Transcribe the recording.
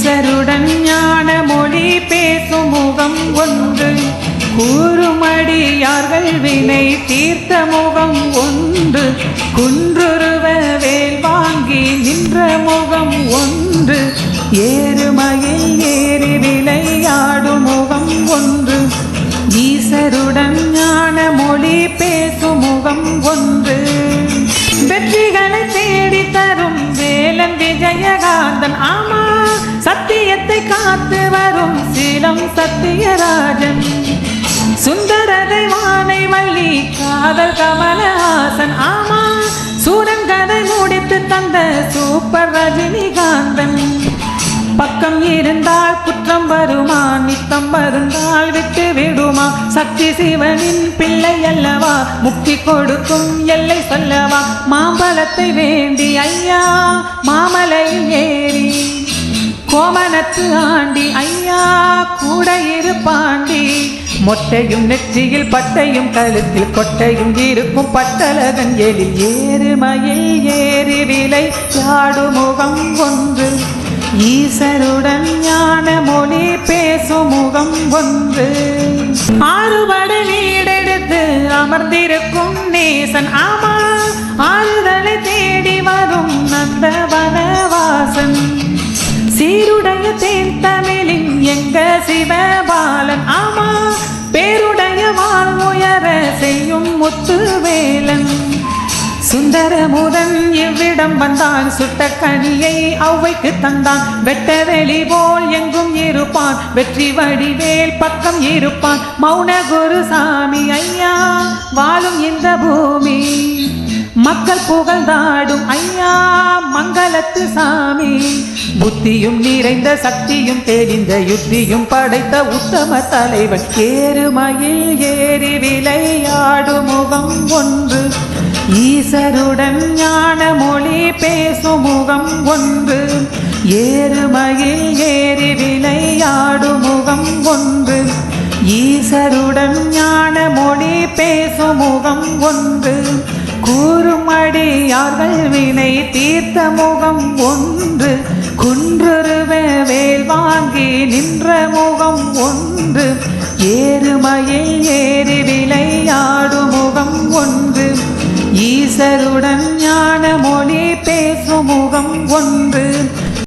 ஈசருடன் ஞான மொழி பேசும் முகம் ஒன்று. கூறுமடியார்கள் வினை தீர்த்த முகம் ஒன்று. குன்றுருவ வேல் வாங்கி நின்ற முகம் ஒன்று. ஏறுமையில் ஏறி விளையாடும் முகம் ஒன்று. ஈசருடன் ஞான மொழி பேசும் முகம் ஒன்று. வெற்றிகளை தேடி தரும் வேலன் விஜயகாந்தன் ஆமா காத்து வரும் சீலம் சத்தியராஜன். சுந்தரதை வானை வள்ளி காதல் கமலஹாசன். ஆமா சூரன் கதை முடித்து தந்த சூப்பர் ரஜினிகாந்தன். பக்கம் இருந்தால் குற்றம் வருமா? நித்தம் வருந்தால் விட்டு விடுமா? சக்தி சிவனின் பிள்ளை அல்லவா? முக்தி கொடுக்கும் எல்லை சொல்லவா? மாம்பழத்தை வேண்டி ஐயா மாமலையில் ஏ கோமணத்து ஆண்டி ஐயா கூட இருப்பாண்டி மொட்டையும் நெற்றியில் பட்டையும் கழுத்தில் கொட்டையும் இருக்கும் பட்டலகன் எழில் ஏறுமயில் ஏறி விலை யாடு முகம் ஒன்று. ஈசருடன் ஞான மொழி பேசும் முகம் ஒன்று. ஆறுபடை வீடெடுத்து அமர்ந்திருக்கும் நேசன் ஆமா சீருடைய தேன் தமிழின் எங்க சிவபாலன் ஆமா பேருடைய வாழ்வுயர செய்யும் முத்துவேலன் சுந்தரமுதன் இவ்விடம் வந்தான் சுட்ட கனியை அவைக்கு தந்தான். வெட்ட வெளி போல் எங்கும் இருப்பான் வெற்றி வடிவேல் பக்கம் இருப்பான். மௌன குருசாமி ஐயா வாழும் இந்த பூமி. மக்கள் புகழ்ந்தாடும் ஐயா மங்களத்து சாமி. புத்தியும் நிறைந்த சக்தியும் தெரிந்த யுத்தியும் படைத்த உத்தம தலைவன் ஏறுமயில் ஏறி விளையாடும் முகம் ஒன்று. ஈசருடன் ஞான மொழி பேசும் முகம் ஒன்று. ஏறுமயில் ஏறி விளையாடும் முகம் ஒன்று. ஈசருடன் ஞான மொழி பேசும் முகம் ஒன்று. கூறும் யார்கள் வினை தீர்த்த முகம் ஒன்று. குன்றுருவ வேல் வாங்கி நின்ற முகம் ஒன்று. ஏறுமயில் ஏறி விளையாடும் முகம் ஒன்று. ஈசருடன் ஞான மொழி பேசும் முகம் ஒன்று.